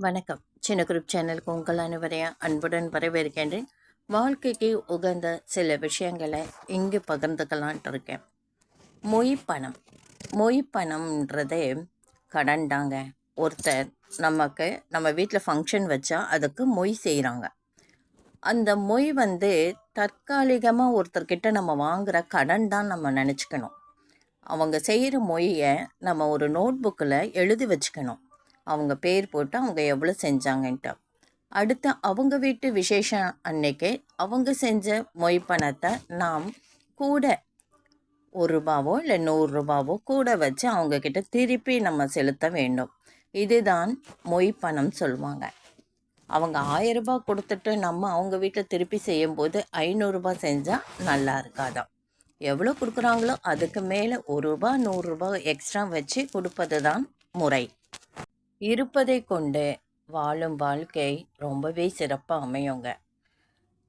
வணக்கம். சின்ன குரூப் சேனலுக்கு உங்கள் அனைவரையும் அன்புடன் வரவேற்கின்றேன். வாழ்க்கைக்கு உகந்த சில விஷயங்களை இங்கு பகிர்ந்துக்கலான்ட்டு இருக்கேன். மொய் பணம். மொய் பணம்ன்றது கடன் தாங்க. ஒருத்தர் நமக்கு நம்ம வீட்டில் ஃபங்க்ஷன் வச்சா அதுக்கு மொய் செய்கிறாங்க அந்த மொய் வந்து தற்காலிகமாக ஒருத்தர்கிட்ட நம்ம வாங்குகிற கடன் தான் நம்ம நினச்சிக்கணும். அவங்க செய்கிற மொய்யை நம்ம ஒரு நோட் புக்கில் எழுதி வச்சுக்கணும். அவங்க பேர் போட்டு அவங்க எவ்வளோ செஞ்சாங்கன்ட்டு. அடுத்து அவங்க வீட்டு விசேஷம் அன்னைக்கு அவங்க செஞ்ச மொய் பணத்தை நாம் கூட ஒரு ரூபாவோ இல்லை நூறுரூபாவோ கூட வச்சு அவங்கக்கிட்ட திருப்பி நம்ம செலுத்த வேண்டும். இதுதான் மொய் பணம் சொல்லுவாங்க. அவங்க ஆயிரரூபா கொடுத்துட்டு நம்ம அவங்க வீட்டில் திருப்பி செய்யும்போது ஐநூறுரூபா செஞ்சால் நல்லா இருக்காதான் எவ்வளோ கொடுக்குறாங்களோ அதுக்கு மேலே ஒரு ரூபா நூறுரூபா எக்ஸ்ட்ரா வச்சு கொடுப்பது தான் முறை. இருப்பதை கொண்டு வாழும் வாழ்க்கை ரொம்பவே சிறப்பாக அமையுங்க.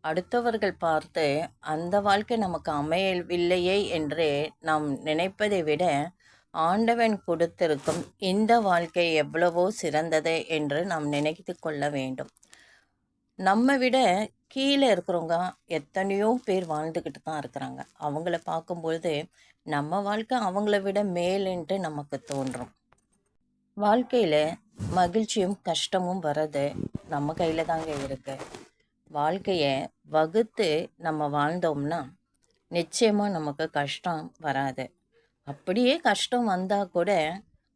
அடுத்தவர்கள் பார்த்து அந்த வாழ்க்கை நமக்கு அமையவில்லையே என்று நாம் நினைப்பதை விட ஆண்டவன் கொடுத்திருக்கும் இந்த வாழ்க்கை எவ்வளவோ சிறந்தது என்று நாம் நினைத்து கொள்ள வேண்டும். நம்ம விட கீழே இருக்கிறவங்க எத்தனையோ பேர் வாழ்ந்துக்கிட்டு தான் இருக்கிறாங்க. அவங்கள பார்க்கும்பொழுது நம்ம வாழ்க்கை அவங்கள விட மேலுன்ட்டு நமக்கு தோன்றும். வாழ்க்கையில் மகிழ்ச்சியும் கஷ்டமும் வர்றது நம்ம கையில் தாங்க இருக்கு. வாழ்க்கையை வகுத்து நம்ம வாழ்ந்தோம்னா நிச்சயமாக நமக்கு கஷ்டம் வராது. அப்படியே கஷ்டம் வந்தால் கூட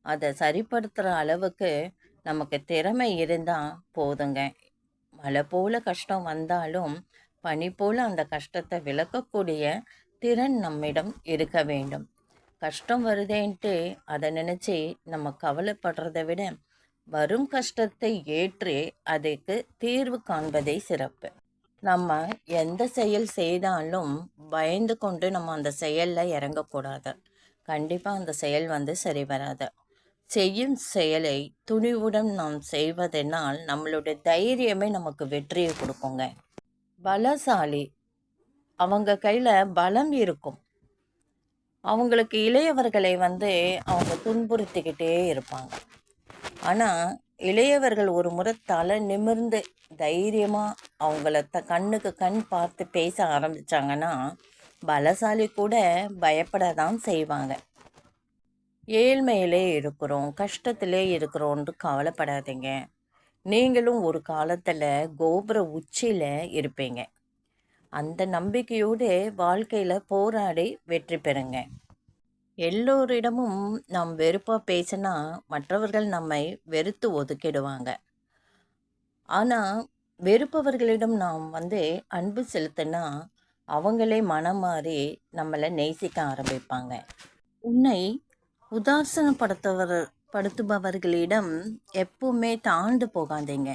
அதை சரிப்படுத்துகிற அளவுக்கு நமக்கு திறமை இருந்தால் போதுங்க. மழை போல கஷ்டம் வந்தாலும் பனி போல் அந்த கஷ்டத்தை விளக்கக்கூடிய திறன் நம்மிடம் இருக்க வேண்டும். கஷ்டம் வருதேன்ட்டு அதை நினச்சி நம்ம கவலைப்படுறதை விட வரும் கஷ்டத்தை ஏற்று அதுக்கு தீர்வு காண்பதே சிறப்பு. நம்ம எந்த செயல் செய்தாலும் பயந்து கொண்டு நம்ம அந்த செயலில் இறங்கக்கூடாது. கண்டிப்பாக அந்த செயல் வந்து சரி வராது. செய்யும் செயலை துணிவுடன் நாம் செய்வதனால் நம்மளுடைய தைரியமே நமக்கு வெற்றியை கொடுக்குங்க. பலசாலி அவங்க கையில் பலம் இருக்கும். அவங்களுக்கு இளையவர்களை வந்து அவங்க துன்புறுத்திக்கிட்டே இருப்பாங்க. ஆனால் இளையவர்கள் ஒரு முறை தலை நிமிர்ந்து தைரியமாக அவங்கள த கண்ணுக்கு கண் பார்த்து பேச ஆரம்பித்தாங்கன்னா பலசாலி கூட பயப்பட தான் செய்வாங்க. ஏழ்மையிலே இருக்கிறோம் கஷ்டத்திலே இருக்கிறோன்ட்டு கவலைப்படாதீங்க. நீங்களும் ஒரு காலத்தில் கோபுர உச்சியில் இருப்பீங்க. அந்த நம்பிக்கையோடு வாழ்க்கையில் போராடி வெற்றி பெறுங்க. எல்லோரிடமும் நாம் வெறுப்பாக பேசினா மற்றவர்கள் நம்மை வெறுத்து ஒதுக்கிடுவாங்க. ஆனால் வெறுப்பவர்களிடம் நாம் வந்து அன்பு செலுத்தினா அவங்களே மனம் மாறி நம்மளை நேசிக்க ஆரம்பிப்பாங்க. உன்னை உதாசனப்படுத்தவர் படுத்துபவர்களிடம் எப்பவுமே தாழ்ந்து போகாதீங்க.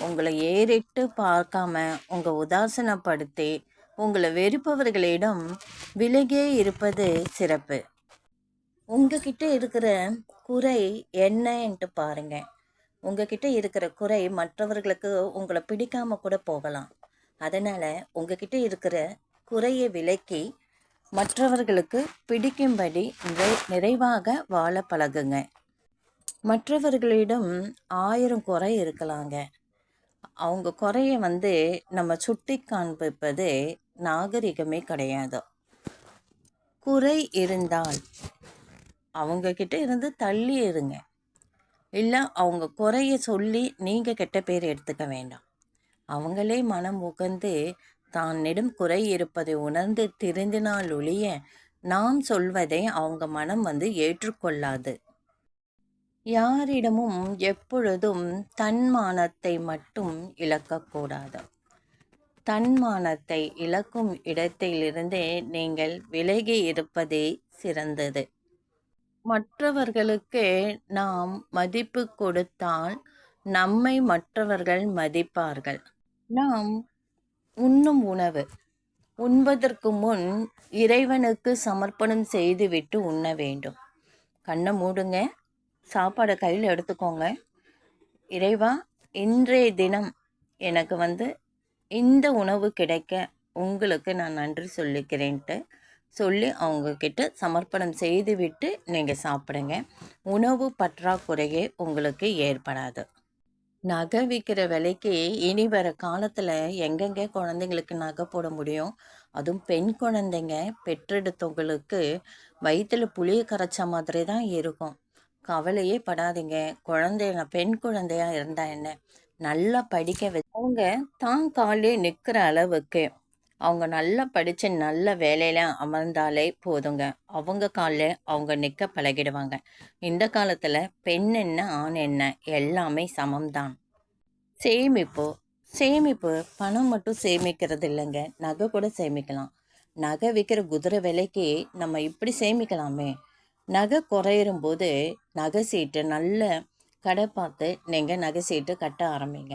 உங்களை ஏறிட்டு பார்க்காம உங்கள் உதாசனப்படுத்தி உங்களை வெறுப்பவர்களிடம் விலகே இருப்பது சிறப்பு. உங்ககிட்ட இருக்கிற குறை என்னன்ட்டு பாருங்க. உங்ககிட்ட இருக்கிற குறை மற்றவர்களுக்கு உங்களை பிடிக்காம கூட போகலாம். அதனால உங்ககிட்ட இருக்கிற குறையை விலக்கி மற்றவர்களுக்கு பிடிக்கும்படி நிறை நிறைவாக வாழ பழகுங்க. மற்றவர்களிடம் ஆயிரம் குறை இருக்கலாங்க. அவங்க குறைய வந்து நம்ம சுட்டி காண்பிப்பது நாகரிகமே கிடையாது. குறை இருந்தால் அவங்கக்கிட்ட இருந்து தள்ளி இருங்க. இல்லை அவங்க குறைய சொல்லி நீங்கள் கெட்ட பேர் எடுத்துக்க வேண்டாம். அவங்களே மனம் உகந்து தன்னிடம் குறை இருப்பதை உணர்ந்து திருந்தினால் ஒழிய நாம் சொல்வதை அவங்க மனம் வந்து ஏற்றுக்கொள்ளாது. யாரிடமும் எப்பொழுதும் தன்மானத்தை மட்டும் இழக்கக்கூடாது தன்மானத்தை இழக்கும் இடத்திலிருந்தே நீங்கள் விலகி இருப்பதே சிறந்தது. மற்றவர்களுக்கு நாம் மதிப்பு கொடுத்தால் நம்மை மற்றவர்கள் மதிப்பார்கள். நாம் உண்ணும் உணவு. உண்பதற்கு முன் இறைவனுக்கு சமர்ப்பணம் செய்துவிட்டு உண்ண வேண்டும். கண்ணை மூடுங்க. சாப்பாடை கையில் எடுத்துக்கோங்க. இறைவா இன்றைய தினம் எனக்கு வந்து இந்த உணவு கிடைக்க உங்களுக்கு நான் நன்றி சொல்லிக்கிறேன்ட்டு சொல்லி அவங்கக்கிட்ட சமர்ப்பணம் செய்துவிட்டு நீங்கள் சாப்பிடுங்க. உணவு பற்றாக்குறையே உங்களுக்கு ஏற்படாது. நகை விற்கிற விலைக்கு இனி வர காலத்தில் எங்கெங்கே குழந்தைங்களுக்கு நகை போட முடியும்? அதுவும் பெண் குழந்தைங்க பெற்றெடுத்தவங்களுக்கு வயிற்றில் புளிய கரைச்ச மாதிரி தான் இருக்கும். கவலையே படாதீங்க. குழந்தைய பெண் குழந்தையா இருந்தா என்ன? நல்லா படிக்க வச்சு அவங்க தான் காலே நிற்கிற அளவுக்கு அவங்க நல்லா படித்து நல்ல வேலையில் அமர்ந்தாலே போதுங்க. அவங்க காலில் அவங்க நிற்க பழகிடுவாங்க. இந்த காலத்தில் பெண் என்ன ஆண் என்ன? எல்லாமே சமம்தான். சேமிப்பு. சேமிப்பு பணம் மட்டும் சேமிக்கிறது இல்லைங்க. நகை கூட சேமிக்கலாம். நகை விற்கிற குதிரை விலைக்கு நம்ம இப்படி சேமிக்கலாமே. நகை குறையிறும் போது நகை சீட்டு நல்ல கடை பார்த்து நீங்கள் நகை சீட்டு கட்ட ஆரம்பிங்க.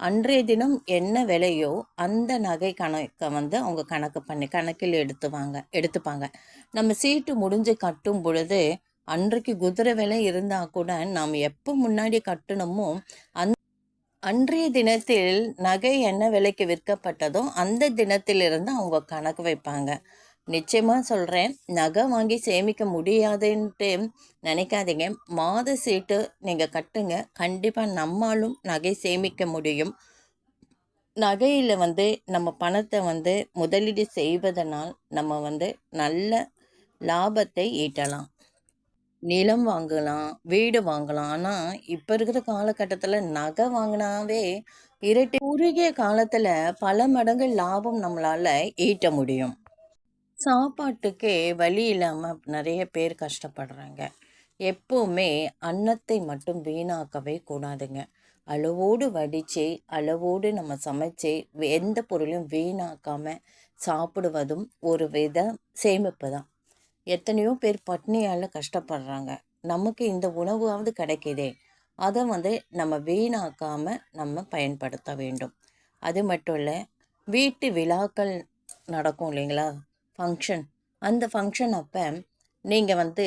அன்றைய தினம் என்ன விலையோ அந்த நகை கணக்கை வந்து அவங்க கணக்கு பண்ணி கணக்கில் எடுத்துவாங்க எடுத்துப்பாங்க. நம்ம சீட்டு முடிஞ்சு கட்டும் பொழுது அன்றைக்கு குதிரை விலை இருந்தால் கூட நாம் எப்போ முன்னாடி கட்டணுமோ அந் அன்றைய தினத்தில் நகை என்ன விலைக்கு விற்கப்பட்டதோ அந்த தினத்திலிருந்து அவங்க கணக்கு வைப்பாங்க. நிச்சயமாக சொல்கிறேன் நகை வாங்கி சேமிக்க முடியாதுன்ட்டு நினைக்காதீங்க. மாத சீட்டு நீங்கள் கட்டுங்க. கண்டிப்பாக நம்மாலும் நகை சேமிக்க முடியும். நகையில் வந்து நம்ம பணத்தை வந்து முதலீடு செய்வதனால் நம்ம வந்து நல்ல லாபத்தை ஈட்டலாம். நிலம் வாங்கலாம் வீடு வாங்கலாம். ஆனால் இப்போ இருக்கிற காலகட்டத்தில் நகை வாங்கினாவே இரட்டி குறுகிய காலத்தில் பல மடங்கு லாபம் நம்மளால் ஈட்ட முடியும். சாப்பாட்டுக்கே வழி இல்லாமல் நிறைய பேர் கஷ்டப்படுறாங்க. எப்போவுமே அன்னத்தை மட்டும் வீணாக்கவே கூடாதுங்க. அளவோடு வடித்து அளவோடு நம்ம சமைச்சு எந்த பொருளையும் வீணாக்காமல் சாப்பிடுவதும் ஒரு வித சேமிப்பு தான். எத்தனையோ பேர் பட்னியால் கஷ்டப்படுறாங்க. நமக்கு இந்த உணவாவது கிடைக்குதே. அதை வந்து நம்ம வீணாக்காமல் நம்ம பயன்படுத்த வேண்டும். அது மட்டும் இல்லை வீட்டு விழாக்கள் நடக்கும் இல்லைங்களா? ஃபங்க்ஷன் அந்த ஃபங்க்ஷன் அப்போ நீங்கள் வந்து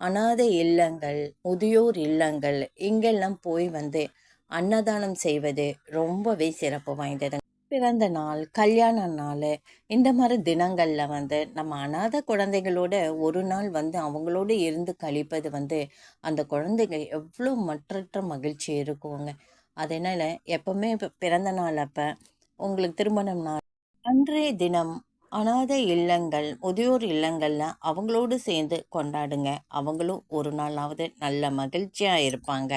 அனாதை இல்லங்கள் முதியோர் இல்லங்கள் இங்கெல்லாம் போய் வந்து அன்னதானம் செய்வது ரொம்பவே சிறப்பு வாய்ந்தது. பிறந்த நாள் கல்யாண நாள் இந்த மாதிரி தினங்களில் வந்து நம்ம அனாத குழந்தைகளோட ஒரு நாள் வந்து அவங்களோட இருந்து கழிப்பது வந்து அந்த குழந்தைங்க எவ்வளோ மற்றற்ற மகிழ்ச்சி இருக்குங்க. அதனால் எப்போவுமே இப்போ பிறந்த நாள் அப்போ உங்களுக்கு திருமணம் நாள். அன்றைய தினம் அனாதை இல்லங்கள் முதியோர் இல்லங்களில் அவங்களோடு சேர்ந்து கொண்டாடுங்க. அவங்களும் ஒரு நாளாவது நல்ல மகிழ்ச்சியாக இருப்பாங்க.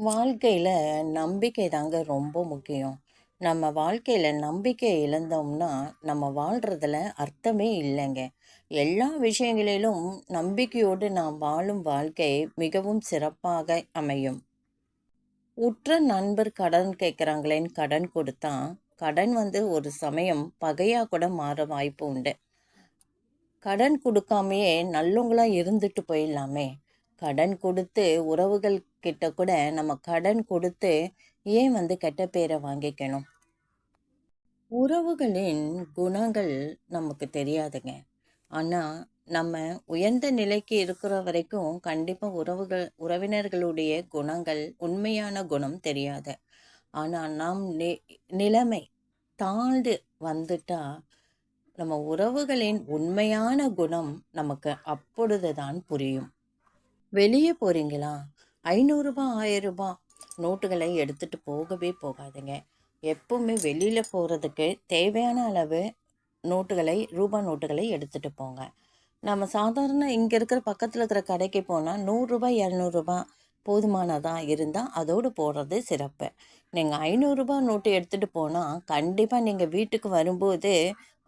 வாழ்க்கையில் நம்பிக்கை தாங்க ரொம்ப முக்கியம். நம்ம வாழ்க்கையில் நம்பிக்கை இழந்தோம்னா நம்ம வாழ்கிறதுல அர்த்தமே இல்லைங்க. எல்லா விஷயங்களிலும் நம்பிக்கையோடு நாம் வாழும் வாழ்க்கை மிகவும் சிறப்பாக அமையும். உற்ற நண்பர் கடன் கேட்குறாங்களேன்னு கடன் கொடுத்தா கடன் வந்து ஒரு சமயம் பகையாக கூட மாற வாய்ப்பு உண்டு. கடன் கொடுக்காமையே நல்லவங்களாக இருந்துட்டு போயிடலாமே. கடன் கொடுத்து உறவுகள் கிட்ட கூட நம்ம கடன் கொடுத்து ஏன் வந்து கெட்ட பேரை வாங்கிக்கணும்? உறவுகளின் குணங்கள் நமக்கு தெரியாதுங்க. ஆனால் நம்ம உயர்ந்த நிலைக்கு இருக்கிற வரைக்கும் கண்டிப்பாக உறவுகள் உறவினர்களுடைய குணங்கள் உண்மையான குணம் தெரியாது. ஆனால் நாம் நி நிலைமை தாழ்ந்து வந்துட்டா நம்ம உறவுகளின் உண்மையான குணம் நமக்கு அப்பொழுது தான் புரியும். வெளியே போகிறீங்களா ஐநூறுரூபா ஆயிரம் நோட்டுகளை எடுத்துகிட்டு போகவே போகாதுங்க. எப்பவுமே வெளியில் போகிறதுக்கு தேவையான அளவு நோட்டுகளை ரூபா நோட்டுகளை எடுத்துகிட்டு போங்க. நம்ம சாதாரண இங்கே இருக்கிற பக்கத்தில் இருக்கிற கடைக்கு போனால் நூறுரூபா இரநூறுபா போதுமானதாக இருந்தால் அதோடு போடுறது சிறப்பு. நீங்கள் ஐநூறுரூபா நோட்டு எடுத்துகிட்டு போனால் கண்டிப்பாக நீங்கள் வீட்டுக்கு வரும்போது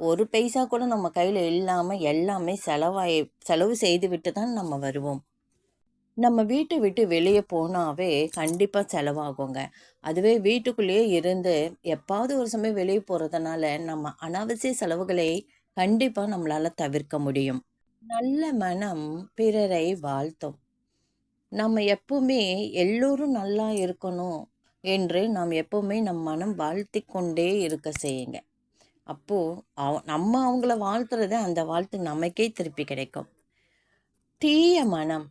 ஒரு பைசா கூட நம்ம கையில் இல்லாமல் எல்லாமே செலவாய் செலவு செய்து விட்டு தான் நம்ம வருவோம். நம்ம வீட்டை விட்டு வெளியே போனாவே கண்டிப்பாக செலவாகுங்க. அதுவே வீட்டுக்குள்ளேயே இருந்து எப்பாவது ஒரு சமயம் வெளியே போகிறதுனால நம்ம அனாவசிய செலவுகளை கண்டிப்பாக நம்மளால் தவிர்க்க முடியும். நல்ல மனம் பிறரை வாழ்த்தும். நம்ம எப்பவுமே எல்லோரும் நல்லா இருக்கணும் என்று நாம் எப்பவுமே நம் மனம் வாழ்த்தி கொண்டே இருக்க செய்யுங்க. அப்போது அவ நம்ம அவங்கள வாழ்த்துறது அந்த வாழ்த்து நமக்கே திருப்பி கிடைக்கும். தீய மனம்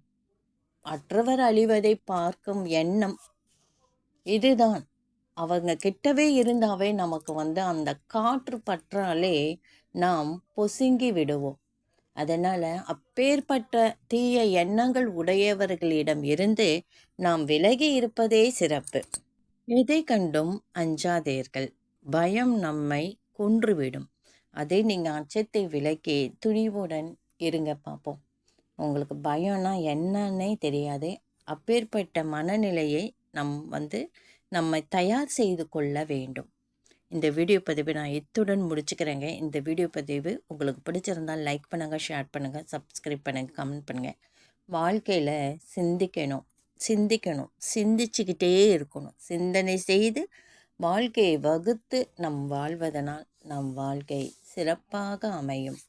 மற்றவர் அழிவதை பார்க்கும் எண்ணம் இதுதான். அவங்க கிட்டவே இருந்தாவே நமக்கு வந்து அந்த காற்று பற்றாலே நாம் பொசுங்கி விடுவோம். அதனால் அப்பேற்பட்ட தீய எண்ணங்கள் உடையவர்களிடம் இருந்து நாம் விலகி இருப்பதே சிறப்பு. எதை கண்டும் அஞ்சாதீர்கள். பயம் நம்மை கொன்றுவிடும். அதை நீங்கள் அச்சத்தை விலக்கி துணிவுடன் இருங்க பார்ப்போம் உங்களுக்கு பயம்னா என்னன்னே தெரியாது. அப்பேற்பட்ட மனநிலையை நம் வந்து நம்மை தயார் செய்து கொள்ள வேண்டும். இந்த வீடியோ பதிவு நான் இத்துடன் முடிச்சுக்கிறேங்க. இந்த வீடியோ பதிவு உங்களுக்கு பிடிச்சிருந்தால் லைக் பண்ணுங்கள் ஷேர் பண்ணுங்கள் சப்ஸ்கிரைப் பண்ணுங்கள் கமெண்ட் பண்ணுங்கள் வாழ்க்கையில் சிந்திக்கணும் சிந்திக்கணும் சிந்திச்சுக்கிட்டே இருக்கணும். சிந்தனை செய்து வாழ்க்கையை வகுத்து நம் வாழ்வதனால் நம் வாழ்க்கை சிறப்பாக அமையும்.